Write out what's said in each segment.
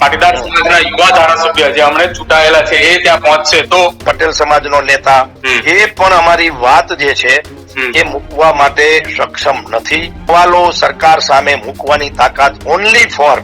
પાટીદાર સમાજના યુવા ધારાસભ્ય જે હમણે ચૂંટાયેલા છે એ ત્યાં પહોંચશે તો? પટેલ સમાજનો નેતા. એ પણ અમારી વાત જે છે એ મૂકવા માટે સક્ષમ નથી. સવાલો સરકાર સામે મૂકવાની તાકાત ઓનલી ફોર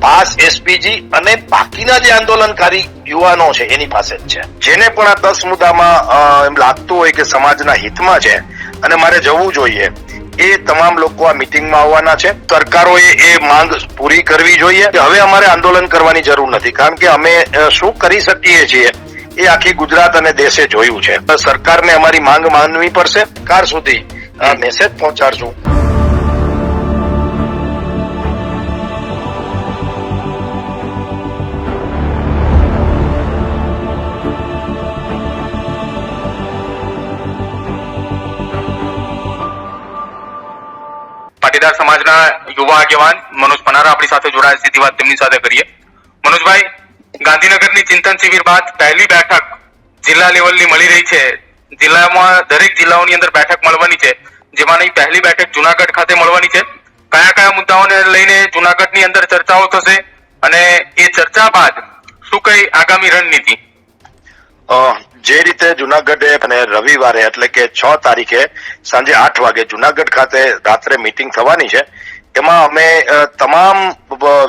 પાસ એસપીજી અને બાકીના જે આંદોલનકારી યુવાનો છે એની પાસે જ છે. જેને પણ આ દસ મુદ્દામાં એમ લાગતું હોય કે સમાજના હિતમાં છે અને મારે જવું જોઈએ એ તમામ લોકો આ મિટિંગમાં આવવાના છે. સરકારોએ એ માંગ પૂરી કરવી જોઈએ. કે હવે અમારે આંદોલન કરવાની જરૂર નથી. કારણ કે અમે શું કરી શકીએ છીએ એ આખી ગુજરાત અને દેશે જોયું છે. સરકારને અમારી માંગ માનવી પડશે. કાર સુધી આ મેસેજ પહોંચાડશું. પાટીદાર સમાજના યુવા આગેવાન મનોજ પનારા આપણી સાથે જોડાયા સીધી વાત તેમની સાથે કરીએ. મનોજભાઈ, ગાંધીનગરની ચિંતન શિબિર બાદ પહેલી બેઠક જિલ્લા લેવલની મળી રહી છે. જિલ્લામાં દરેક જિલ્લાઓની અંદર બેઠક મળવાની છે. જેમાંની પહેલી બેઠક જુનાગઢ ખાતે મળવાની છે. કયા કયા મુદ્દાઓને લઈને જુનાગઢની અંદર ચર્ચાઓ થશે અને એ ચર્ચા બાદ શું કઈ આગામી રણનીતિ? જે રીતે જુનાગઢે અને રવિવારે એટલે કે છ તારીખે સાંજે આઠ વાગે જુનાગઢ ખાતે રાત્રે મીટિંગ થવાની છે. એમાં અમે તમામ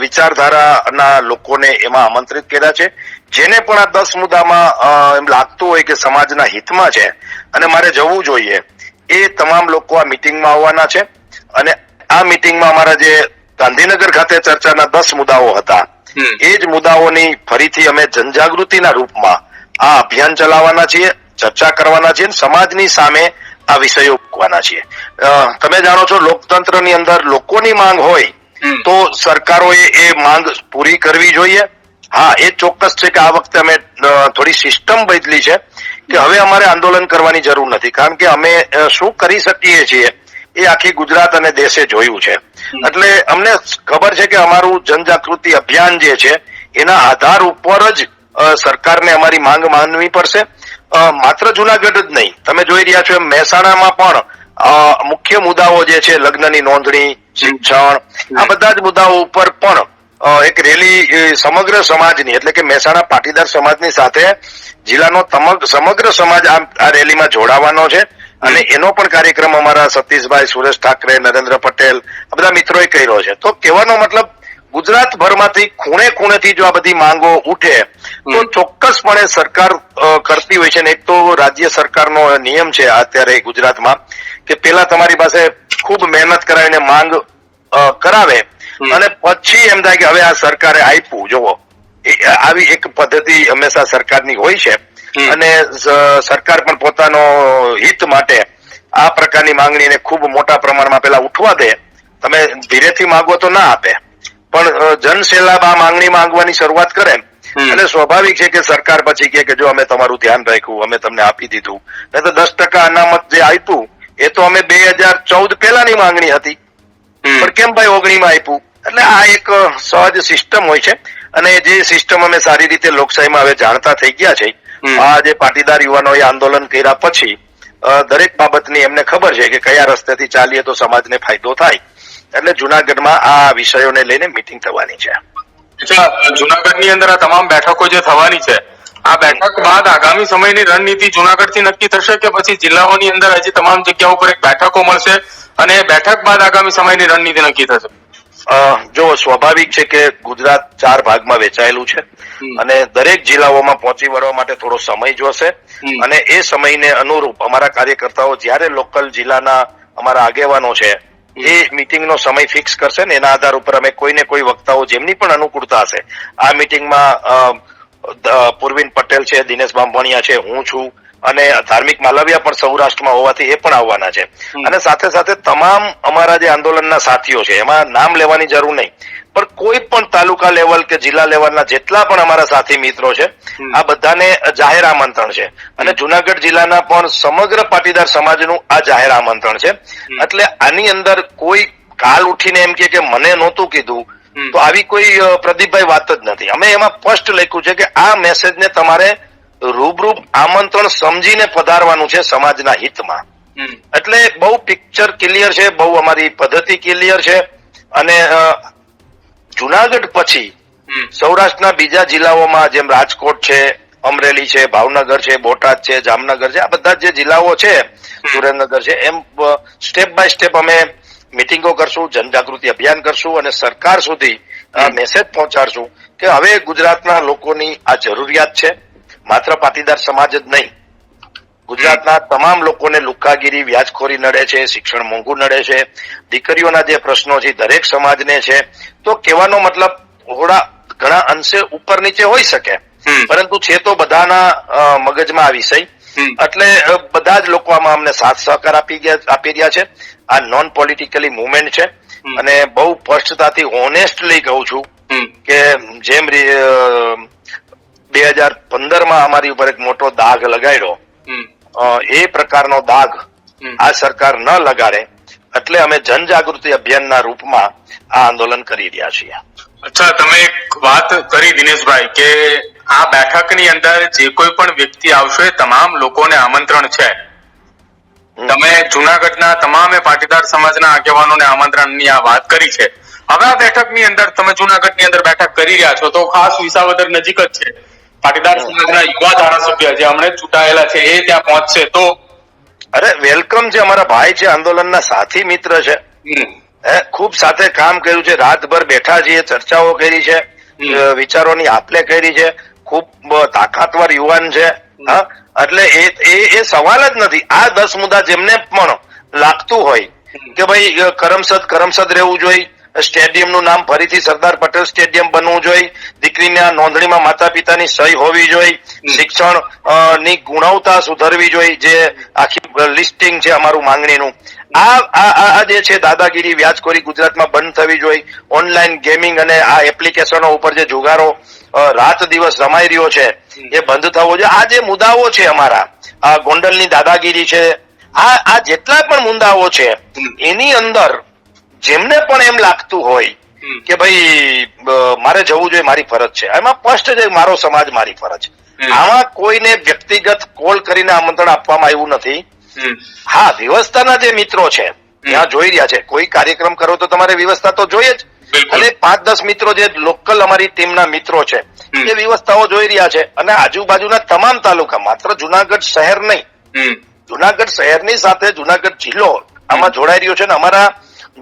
વિચારધારાના લોકોને એમાં આમંત્રિત કર્યા છે. જેને પણ આ દસ મુદ્દામાં એમ લાગતું હોય કે સમાજના હિતમાં છે અને મારે જવું જોઈએ એ તમામ લોકો આ મિટિંગમાં આવવાના છે. અને આ મિટિંગમાં અમારા જે ગાંધીનગર ખાતે ચર્ચાના દસ મુદ્દાઓ હતા એ જ મુદ્દાઓની ફરીથી અમે જનજાગૃતિના રૂપમાં આ અભિયાન ચલાવવાના છીએ ચર્ચા કરવાના છીએ સમાજની સામે આ વિષયો મૂકવાના છીએ. તમે જાણો છો લોકતંત્રની અંદર લોકોની માંગ હોય તો સરકારોએ એ માંગ પૂરી કરવી જોઈએ. હા એ ચોક્કસ છે કે આ વખતે અમે થોડી સિસ્ટમ બદલી છે કે હવે અમારે આંદોલન કરવાની જરૂર નથી. કારણ કે અમે શું કરી શકીએ છીએ એ આખી ગુજરાત અને દેશે જોયું છે. એટલે અમને ખબર છે કે અમારું જનજાગૃતિ અભિયાન જે છે એના આધાર ઉપર જ સરકારને અમારી માંગ માનવી પડશે. માત્ર જુનાગઢ જ નહીં, તમે જોઈ રહ્યા છો મહેસાણામાં પણ મુખ્ય મુદ્દાઓ જે છે, લગ્નની નોંધણી, શિક્ષણ, આ બધા જ મુદ્દાઓ ઉપર પણ એક રેલી સમગ્ર સમાજની, એટલે કે મહેસાણા પાટીદાર સમાજની સાથે જિલ્લાનો સમગ્ર સમાજ આ રેલીમાં જોડાવાનો છે. અને એનો પણ કાર્યક્રમ અમારા સતીશભાઈ સુરેશ ઠાકરે, નરેન્દ્ર પટેલ, આ બધા મિત્રોએ કર્યો છે. તો કહેવાનો મતલબ ગુજરાત ભરમાંથી ખૂણે ખૂણેથી જો આ બધી માંગો ઉઠે તો. ચોક્કસપણે સરકાર કરતી હોય છે ને એક તો રાજ્ય સરકારનો નિયમ છે અત્યારે ગુજરાતમાં કે પેલા તમારી પાસે ખૂબ મહેનત કરાવીને માંગ કરાવે. અને પછી એમ થાય કે હવે આ સરકારે આપ્યું જોવો આવી એક પદ્ધતિ હંમેશા સરકારની હોય છે. અને સરકાર પણ પોતાનો હિત માટે આ પ્રકારની માંગણીને ખૂબ મોટા પ્રમાણમાં પેલા ઉઠવા દે. તમે ધીરેથી માગો તો ના આપે. પણ જનસેલાબ આ માંગણી માંગવાની શરૂઆત કરે. એટલે સ્વાભાવિક છે કે સરકાર પછી કે જો અમે તમારું ધ્યાન રાખ્યું અમે તમને આપી દીધું. નહીં તો દસ ટકા અનામત જે આપ્યું એ તો અમે બે હજાર ચૌદ પહેલાની માંગણી હતી. પણ કેમ ભાઈ ઓગણીમાં આપ્યું? એટલે આ એક સહજ સિસ્ટમ હોય છે. અને જે સિસ્ટમ અમે સારી રીતે લોકશાહીમાં હવે જાણતા થઈ ગયા છે. આ જે પાટીદાર યુવાનોએ આંદોલન કર્યા પછી દરેક બાબતની એમને ખબર છે કે કયા રસ્તેથી ચાલીએ તો સમાજને ફાયદો થાય. એટલે જુનાગઢમાં આ વિષયોને લઈને મિટિંગ થવાની છે. જુનાગઢની અંદર આ તમામ બેઠકો જે થવાની છે આ બેઠક બાદ આગામી સમયની રણનીતિ જુનાગઢથી નક્કી થશે કે પછી જિલ્લાઓની અંદર હજી તમામ જગ્યા ઉપર એક બેઠકો મળશે અને બેઠક બાદ આગામી સમયની રણનીતિ નક્કી થશે? જો સ્વાભાવિક છે કે ગુજરાત ચાર ભાગમાં વેચાયેલું છે અને દરેક જિલ્લાઓમાં પહોંચી વળવા માટે થોડો સમય જોશે અને એ સમયને અનુરૂપ અમારા કાર્યકર્તાઓ જ્યારે લોકલ જિલ્લાના અમારા આગેવાનો છે એ મિટિંગનો સમય ફિક્સ કરશે ને એના આધાર ઉપર અમે કોઈને કોઈ વક્તાઓ જેમની પણ અનુકૂળતા હશે આ મિટિંગમાં પૂર્વિન પટેલ છે દિનેશ બાંભણિયા છે હું છું અને ધાર્મિક માલવિયા પણ સૌરાષ્ટ્રમાં હોવાથી એ પણ આવવાના છે. અને સાથે સાથે તમામ અમારા જે આંદોલનના સાથીઓ છે એમાં નામ લેવાની જરૂર નહીં. પણ કોઈ પણ તાલુકા લેવલ કે જિલ્લા લેવલના જેટલા પણ અમારા સાથી મિત્રો છે આ બધાને જાહેર આમંત્રણ છે. અને જુનાગઢ જિલ્લાના પણ સમગ્ર પાટીદાર સમાજનું આ જાહેર આમંત્રણ છે. એટલે આની અંદર કોઈ કાલ ઉઠીને એમ કે મને નહોતું કીધું તો આવી કોઈ પ્રદીપભાઈ વાત જ નથી. અમે એમાં સ્પષ્ટ લખ્યું છે કે આ મેસેજને તમારે રૂબરૂપ આમંત્રણ સમજીને પધારવાનું છે સમાજના હિતમાં. એટલે બહુ પિક્ચર ક્લિયર છે બહુ અમારી પદ્ધતિ ક્લિયર છે. અને જુનાગઢ પછી સૌરાષ્ટ્રના બીજા જિલ્લાઓમાં જેમ રાજકોટ છે અમરેલી છે ભાવનગર છે બોટાદ છે જામનગર છે આ બધા જે જિલ્લાઓ છે સુરેન્દ્રનગર છે એમ સ્ટેપ બાય સ્ટેપ અમે મિટિંગો કરશું જનજાગૃતિ અભિયાન કરશું અને સરકાર સુધી આ મેસેજ પહોંચાડશું કે હવે ગુજરાતના લોકોની આ જરૂરિયાત છે. માત્ર પાટીદાર સમાજ જ નહીં ગુજરાતના તમામ લોકોને લુક્કાગીરી વ્યાજખોરી નડે છે શિક્ષણ મોંઘું નડે છે દીકરીઓના જે પ્રશ્નો છે દરેક સમાજને છે તો કહેવાનો મતલબ થોડા ઘણા અંશે ઉપર નીચે હોઈ શકે. પરંતુ છે તો બધાના મગજમાં આ વિષય. એટલે બધા જ લોકો આમાં અમને સાથ સહકાર આપી ગયા આપી રહ્યા છે. આ નોન પોલિટિકલી મુવમેન્ટ છે અને બહુ સ્પષ્ટતાથી ઓનેસ્ટલી કહું છું કે જેમ બે હજાર પંદરમાં અમારી ઉપર એક મોટો દાગ લગાડ્યો. એ પ્રકારનો દાગ આ સરકાર ન લગાડે એટલે અમે જનજાગૃતિ અભિયાનના રૂપમાં આ આંદોલન કરી રહ્યા છીએ. અચ્છા તમે એક વાત કરી દિનેશભાઈ કે આ બેઠકની અંદર જે કોઈ પણ વ્યક્તિ આવશે તમામ લોકોને આમંત્રણ છે. તમે જુનાગઢના તમામે પાટીદાર સમાજના આગેવાનોને આમંત્રણની આ વાત કરી છે. હવે આ બેઠકની અંદર તમે જુનાગઢની અંદર બેઠક કરી રહ્યા છો તો ખાસ વિસાવદર નજીક જ છે. પાટીદાર સમાજના યુવા ધારાસભ્ય જે હમણે ચૂંટાયેલા છે એ ત્યાં પહોંચશે તો? અરે વેલકમ છે અમારા ભાઈ છે આંદોલનના સાથી મિત્ર છે. હે ખૂબ સાથે કામ કર્યું છે રાતભર બેઠા છીએ ચર્ચાઓ કરી છે વિચારોની આપલે કરી છે ખૂબ તાકાતવર યુવાન છે હા એટલે એ એ એ સવાલ જ નથી. આ દસ મુદ્દા જેમને પણ લાગતું હોય કે ભાઈ કરમસદ કરમસદ રહેવું જોઈએ સ્ટેડિયમનું નામ ફરીથી સરદાર પટેલ સ્ટેડિયમ બનવું જોઈએ. દીકરીના નોંધણીમાં માતા પિતાની સહી હોવી જોઈએ. શિક્ષણની ગુણવત્તા સુધરવી જોઈએ જે આખી લિસ્ટિંગ છે અમારું માંગણીનું. આ આ જે છે દાદાગીરી વ્યાજખોરી ગુજરાતમાં બંધ થવી જોઈએ. ઓનલાઈન ગેમિંગ અને આ એપ્લિકેશનો ઉપર જે જુગારો રાત દિવસ રમાઈ રહ્યો છે એ બંધ થવો જોઈએ. આ જે મુદ્દાઓ છે અમારા આ ગોંડલની દાદાગીરી છે આ આ જેટલા પણ મુદ્દાઓ છે એની અંદર જેમને પણ એમ લાગતું હોય કે ભાઈ મારે જવું જોઈએ મારી ફરજ છે. એમાં સ્પષ્ટ છે મારો સમાજ મારી ફરજ આમાં કોઈને વ્યક્તિગત કોલ કરીને આમંત્રણ આપવામાં આવ્યું નથી. હા વ્યવસ્થાના જે મિત્રો છે ત્યાં જોઈ રહ્યા છે. કોઈ કાર્યક્રમ કરો તો તમારે વ્યવસ્થા તો જોઈએ જ. અને પાંચ દસ મિત્રો જે લોકલ અમારી ટીમના મિત્રો છે. એ વ્યવસ્થાઓ જોઈ રહ્યા છે. અને આજુબાજુના તમામ તાલુકા માત્ર જુનાગઢ શહેર નહીં. જુનાગઢ શહેરની સાથે જુનાગઢ જિલ્લો આમાં જોડાઈ રહ્યો છે ને અમારા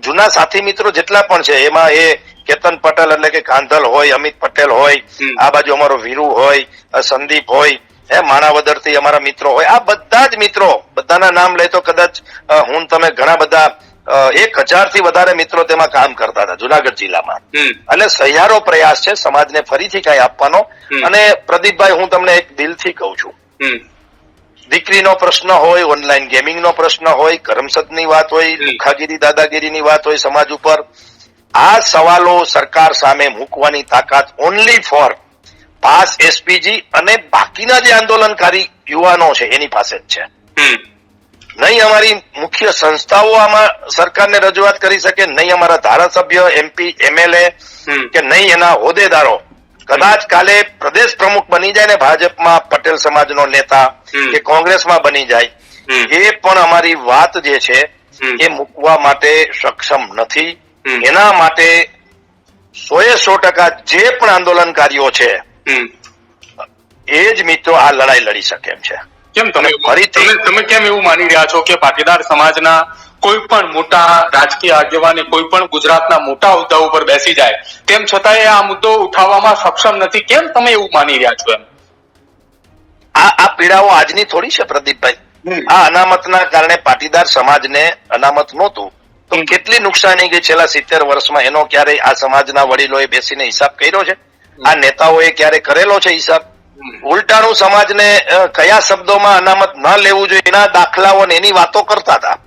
જૂના સાથી મિત્રો જેટલા પણ છે એમાં એ કેતન પટેલ એટલે કે કાંધલ હોય અમિત પટેલ હોય આ બાજુ અમારો વીરુ હોય સંદીપ હોય હે માણાવદરથી અમારા મિત્રો હોય આ બધા જ મિત્રો બધાના નામ લઈ તો કદાચ હું તમે ઘણા બધા એક હજારથી વધારે મિત્રો તેમાં કામ કરતા હતા જુનાગઢ જિલ્લામાં. એટલે સહિયારો પ્રયાસ છે સમાજને ફરીથી કઈ આપવાનો. અને પ્રદીપભાઈ હું તમને એક દિલથી કહું છું. દીકરીનો પ્રશ્ન હોય ઓનલાઈન ગેમિંગનો પ્રશ્ન હોય કરમસદની વાત હોય લુખાગીરી દાદાગીરીની વાત હોય સમાજ ઉપર આ સવાલો સરકાર સામે મૂકવાની તાકાત ઓનલી ફોર પાસ એસપીજી અને બાકીના જે આંદોલનકારી યુવાનો છે એની પાસે જ છે. નહીં અમારી મુખ્ય સંસ્થાઓ આમાં સરકારને રજૂઆત કરી શકે નહીં અમારા ધારાસભ્ય એમપી એમએલએ. કે નહીં એના હોદ્દેદારો કદાચ કાલે પ્રદેશ પ્રમુખ બની જાય ને ભાજપમાં પટેલ સમાજનો નેતા કે કોંગ્રેસમાં બની જાય એ પણ અમારી વાત જે છે એ મૂકવા માટે સક્ષમ નથી. એના માટે સોએ સો ટકા જે પણ આંદોલનકારીઓ છે. એ જ મિત્રો આ લડાઈ લડી શકે એમ છે. કેમ તમે ફરીથી- તમે કેમ એવું માની રહ્યા છો કે પાટીદાર સમાજના કોઈ પણ મોટા રાજકીય આગેવાને કોઈ પણ ગુજરાતના મોટા હોદ્દા ઉપર બેસી જાય તેમ છતાંય આ મુદ્દો ઉઠાવવામાં સક્ષમ નથી. કેમ તમે એવું માની રહ્યા છો એમ? આ આ પીડાઓ આજની થોડી છે પ્રદીપભાઈ. આ અનામતના કારણે પાટીદાર સમાજને અનામત નહોતું. તો કેટલી નુકસાની ગઈ છેલ્લા સિત્તેર વર્ષમાં? એનો ક્યારેય આ સમાજના વડીલોએ બેસીને હિસાબ કર્યો છે? આ નેતાઓએ ક્યારે કરેલો છે હિસાબ? ઉલટાનું સમાજને કયા શબ્દોમાં અનામત ન લેવું જોઈએ એના દાખલાઓ ને એની વાતો કરતા હતા.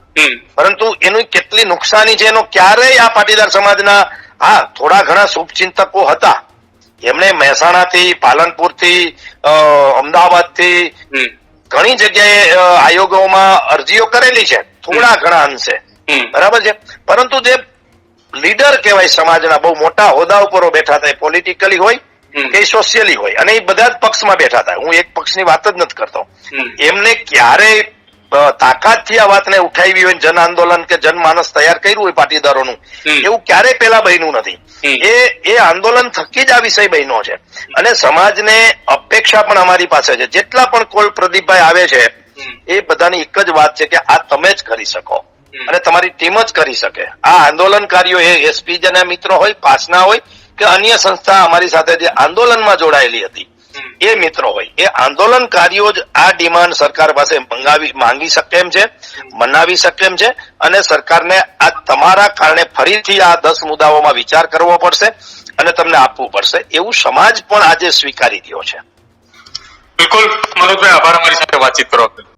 પરંતુ એની કેટલી નુકસાની છે એનો ક્યારેય આ પાટીદાર સમાજના હા થોડા ઘણા શુભચિંતકો હતા. એમણે મહેસાણાથી પાલનપુરથી અમદાવાદથી. ઘણી જગ્યાએ આયોગોમાં અરજીઓ કરેલી છે થોડા ઘણા અંશે. બરાબર છે? પરંતુ જે લીડર કહેવાય સમાજના બહુ મોટા હોદ્દા ઉપર બેઠા થાય પોલિટિકલી હોય. કે સોશિયલી હોય. અને એ બધા જ પક્ષમાં બેઠા હતા. હું એક પક્ષની વાત જ નથી કરતો. એમને ક્યારે તાકાતથી આ વાતને ઉઠાવી હોય જન આંદોલન કે જનમાનસ તૈયાર કર્યું હોય પાટીદારોનું એવું ક્યારે પેલા બન્યું નથી. એ એ આંદોલન થકી જ આ વિષય બન્યો છે. અને સમાજને અપેક્ષા પણ અમારી પાસે છે. જેટલા પણ કોલ પ્રદીપભાઈ આવે છે એ બધાની એક જ વાત છે કે આ તમે જ કરી શકો. અને તમારી ટીમ જ કરી શકે. આ આંદોલનકારીઓ એ એસપી ના મિત્રો હોય પાસના હોય કે અન્ય સંસ્થા અમારી સાથે જે આંદોલનમાં જોડાયેલી હતી એ મિત્રો હોય. એ આંદોલનકારીઓ જ આ ડિમાન્ડ સરકાર પાસે મંગાવી માંગી શકે એમ છે મનાવી શકે એમ છે અને સરકારને આ તમારા કારણે ફરીથી આ દસ મુદ્દાઓમાં વિચાર કરવો પડશે અને તમને આપવું પડશે. એવું સમાજ પણ આજે સ્વીકારી રહ્યો છે. બિલકુલ. મનોજભાઈ આભાર અમારી સાથે વાતચીત કરવા.